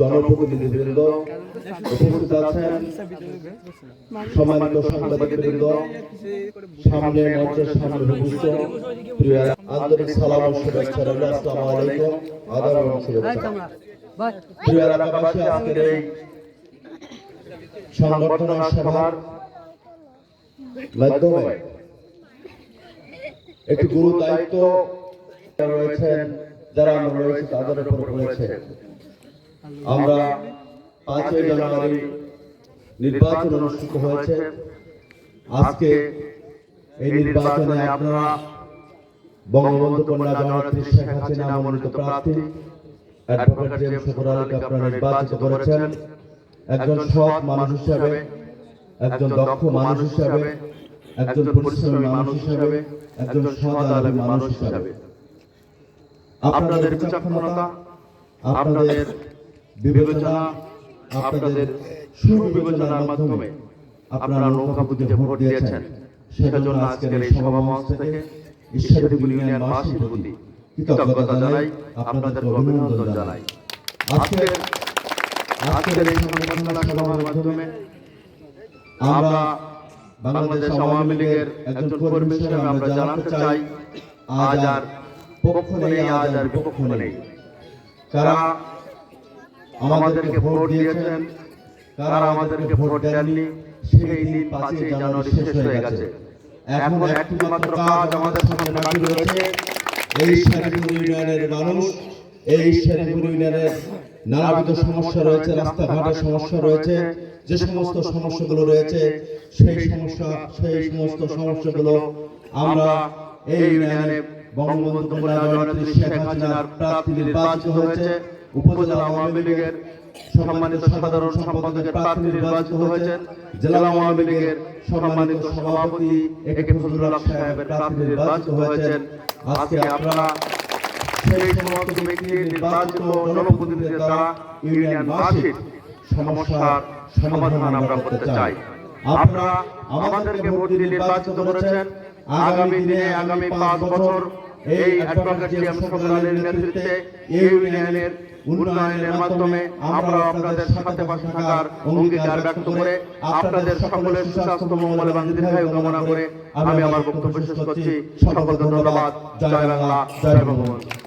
জনপ্রতিনিধিবৃন্দ, উপস্থিত আছেন সম্মানিত সাংবাদিকবৃন্দ, সামনে মঞ্চের সামনে উপস্থিত প্রিয় আন্তরিক সালাম ও শুভেচ্ছা রইল। আসসালামু আলাইকুম। শুভেচ্ছা। প্রিয় এলাকাবাসী, আজকের এই সংগঠন সভার মাধ্যমে একটি গুরু দায়িত্ব রয়েছেন, যারা আমরা রয়েছে, তাদের উপর রয়েছে। আমরা পাঁচই জানুয়ারি নির্বাচন অনুষ্ঠিত হয়েছে। আজকে এই নির্বাচনে আপনারা বঙ্গবন্ধু কন্যা জননেত্রী শেখ হাসিনা মনোনীত প্রার্থী অ্যাডভোকেট জেমস শুকুর আলীকে আপনারা নির্বাচিত করেছেন। একজন সৎ মানুষ হিসাবে একজন দক্ষ মানুষ হিসাবে একজন পরিশ্রমী মানুষ হিসাবে একজন সৎ আলমী মানুষ হিসাবে। আপনাদের বিচক্ষণতা আপনাদের বিবেচনা আপনাদের সুবিবেচনার মাধ্যমে আপনারা নৌকা বুদ্ধিতে ভোট দিয়েছেন। সেটার জন্য আজকের এই সভামঞ্চ থেকে ঈশ্বরের ইউনিয়ন বাসীর প্রতি কৃতজ্ঞতা জানাই আপনাদের অভিনন্দন জানাই। আজকের আজকের এই সভার মাধ্যমে আমরা বাংলাদেশ আওয়ামী লীগের একজন কর্মী হিসেবে আমরা জানাতে চাই, আজ আর পক্ষ নেই, আজ আর বিপক্ষ নেই। কারা আমাদেরকে ভোট দিয়েছেন। কারা আমাদেরকে ভোট দেননি। সেই দিন পাঁচই জানুয়ারি শেষ হয়ে গেছে। এখন একটি মাত্র কাজ আমাদের সামনে বাকি রয়েছে। এই শারীরিক ইউনিয়নের মানুষ এই শারীরিক ইউনিয়নের নানাবিধ সমস্যা রয়েছে রাস্তাঘাটের সমস্যা রয়েছে যে সমস্ত সমস্যাগুলো রয়েছে সেই সমস্যা সেই সমস্ত সমস্যাগুলো আমরা এই ইউনিয়নে বঙ্গবন্ধু কন্যা জননেত্রী শেখ হাসিনার প্রার্থী নির্বাচিত হয়েছে। উপজেলা আওয়ামী লীগের সম্মানিত সাধারণ সম্পাদকের প্রার্থী নির্বাচিত হয়েছেন। জেলা আওয়ামী লীগের সম্মানিত সভাপতি এ কে ফজলুল হক সাহেবের প্রার্থী নির্বাচিত হয়েছেন। আজকে আপনারা সেই সমস্ত ব্যক্তি নির্বাচিত জনপ্রতিনিধিদের দ্বারা সমস্যার সমাধান আমরা করতে চাই। আপনারা আমাদেরকে ভোট দিয়ে নির্বাচিত করেছেন। আগামী দিনে, আগামী পাঁচ বছর এই অ্যাডভোকেট জি এম সরকারের নেতৃত্বে এই ইউনিয়নের উন্নয়নের মাধ্যমে আমরা আপনাদের সাথে পাশে থাকার অঙ্গীকার ব্যক্ত করে আপনাদের সকলের সুস্বাস্থ্য মঙ্গল এবং দীর্ঘায়ু কামনা করে আমি আমার বক্তব্য শেষ করছি। সকল ধন্যবাদ। জয় বাংলা। জয় বঙ্গবন্ধু